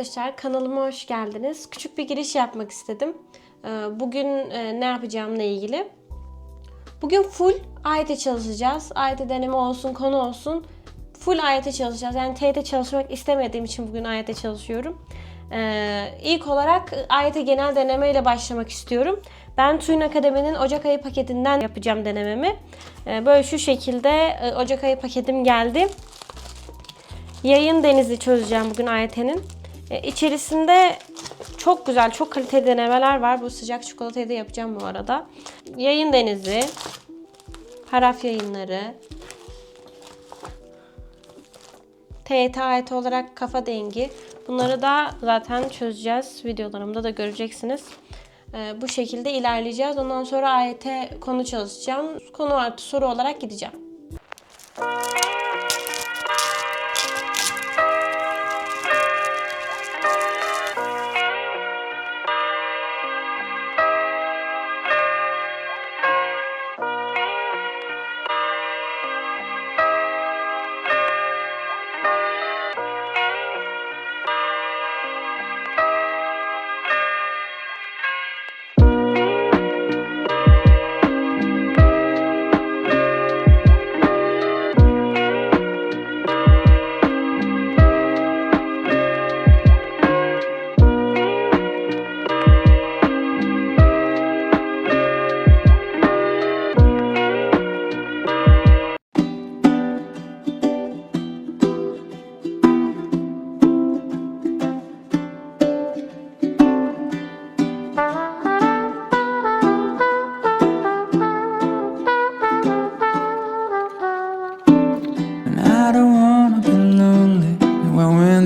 Arkadaşlar kanalıma hoş geldiniz. Küçük bir giriş yapmak istedim. Ee, Bugün e, ne yapacağımla ilgili. Bugün full AYT çalışacağız. AYT deneme olsun, konu olsun. Full AYT çalışacağız. Yani TYT çalışmak istemediğim için bugün AYT çalışıyorum. Ee, ilk olarak AYT genel deneme ile başlamak istiyorum. Ben TÜİN Akademi'nin Ocak ayı paketinden yapacağım denememi. Ee, böyle şu şekilde e, Ocak ayı paketim geldi. Yayın denizi çözeceğim bugün AYT'nin. E, içerisinde çok güzel, çok kaliteli denemeler var. Bu sıcak çikolatayı da yapacağım bu arada. Yayın denizi, haraf yayınları, TYT AYT olarak kafa dengi. Bunları da zaten çözeceğiz. Videolarımda da göreceksiniz. E, bu şekilde ilerleyeceğiz. Ondan sonra AYT konu çalışacağım. Konu artı soru olarak gideceğim.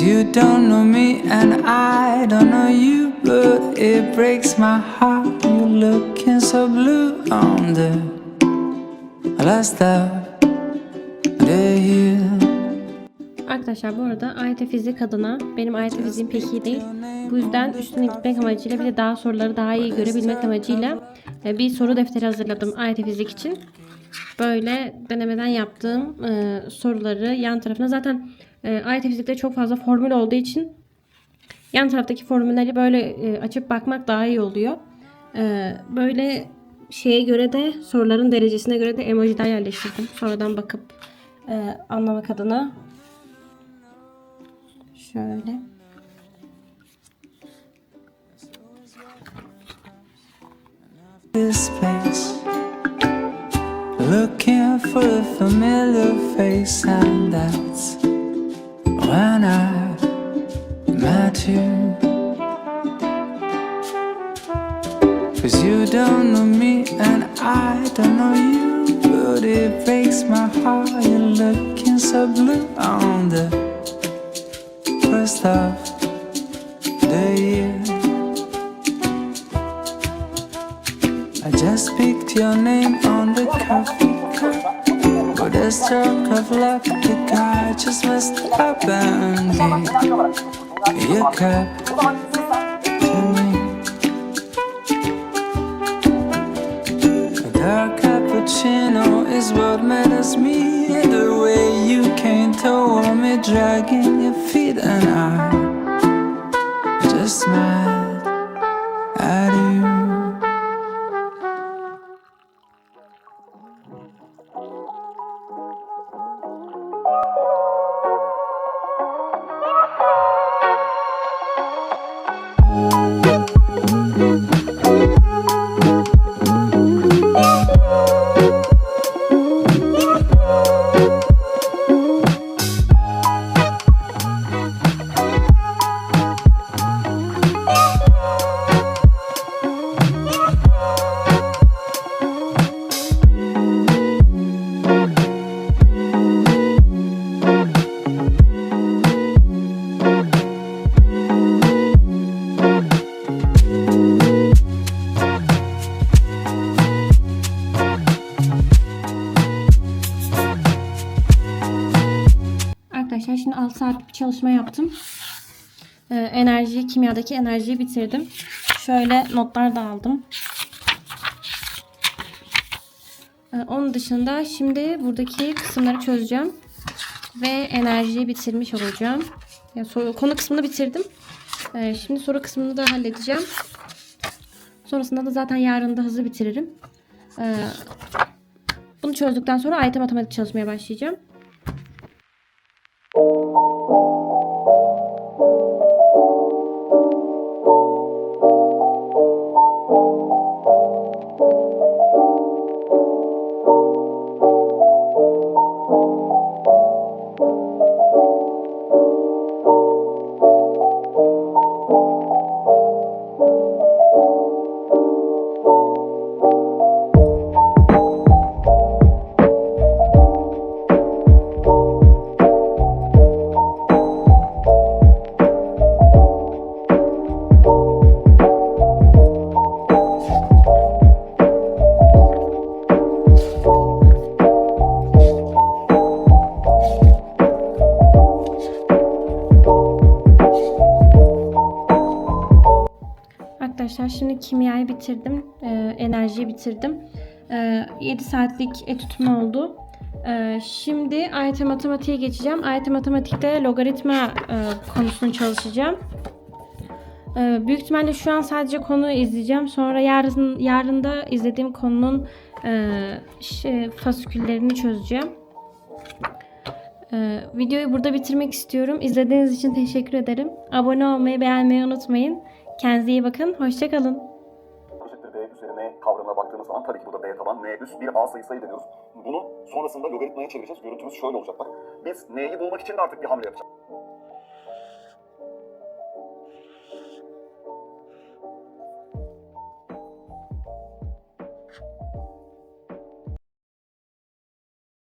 You don't know me and I don't know you, but it breaks my heart. You looking so blue on the last year. Arkadaşlar bu arada AYT fizik adına benim AYT fiziğim pek iyi değil. Bu yüzden üstüne gitmek amacıyla bir de daha soruları daha iyi görebilmek amacıyla e, bir soru defteri hazırladım AYT fizik için. Böyle denemeden yaptığım e, soruları yan tarafına zaten e, AYT fizikte çok fazla formül olduğu için yan taraftaki formülleri böyle e, açıp bakmak daha iyi oluyor. E, böyle şeye göre de soruların derecesine göre de emojiler yerleştirdim. Sonradan bakıp e, anlamak adına. Şöyle. This place, looking for a familiar face, and that's when I met you. Cause you don't know me and I don't know you, but it breaks my heart. You're looking so blue on the first of the year. I just picked your name on the cup. A stroke of luck, the guy just messed up gave your cup to me. Dark cappuccino is what matters me. The way you came toward me, dragging your feet, and I saat bir çalışma yaptım. Ee, enerji, kimyadaki enerjiyi bitirdim. Şöyle notlar da aldım. Ee, onun dışında şimdi buradaki kısımları çözeceğim. Ve enerjiyi bitirmiş olacağım. Yani soru, konu kısmını bitirdim. Ee, şimdi soru kısmını da halledeceğim. Sonrasında da zaten yarın da hızlı bitiririm. Ee, bunu çözdükten sonra AYT matematik çalışmaya başlayacağım. Arkadaşlar şimdi kimyayı bitirdim. Ee, enerjiyi bitirdim. Ee, 7 saatlik etütüm oldu. Ee, şimdi AYT matematiğe geçeceğim. AYT matematikte logaritma e, konusunu çalışacağım. Ee, büyük ihtimalle şu an sadece konu izleyeceğim. Sonra yarın yarın da izlediğim konunun e, şey, fasiküllerini çözeceğim. Ee, videoyu burada bitirmek istiyorum. İzlediğiniz için teşekkür ederim. Abone olmayı, beğenmeyi unutmayın. Kendinize iyi bakın. Hoşçakalın. eşittir b üzerine kavramına baktığımız zaman tabii ki burada b taban, n üst bir a sayısı elde ediyoruz. Bunu sonrasında logaritmaya çevireceğiz. Görüntümüz şöyle olacak bak. Biz n'yi bulmak için de artık bir hamle yapacağız.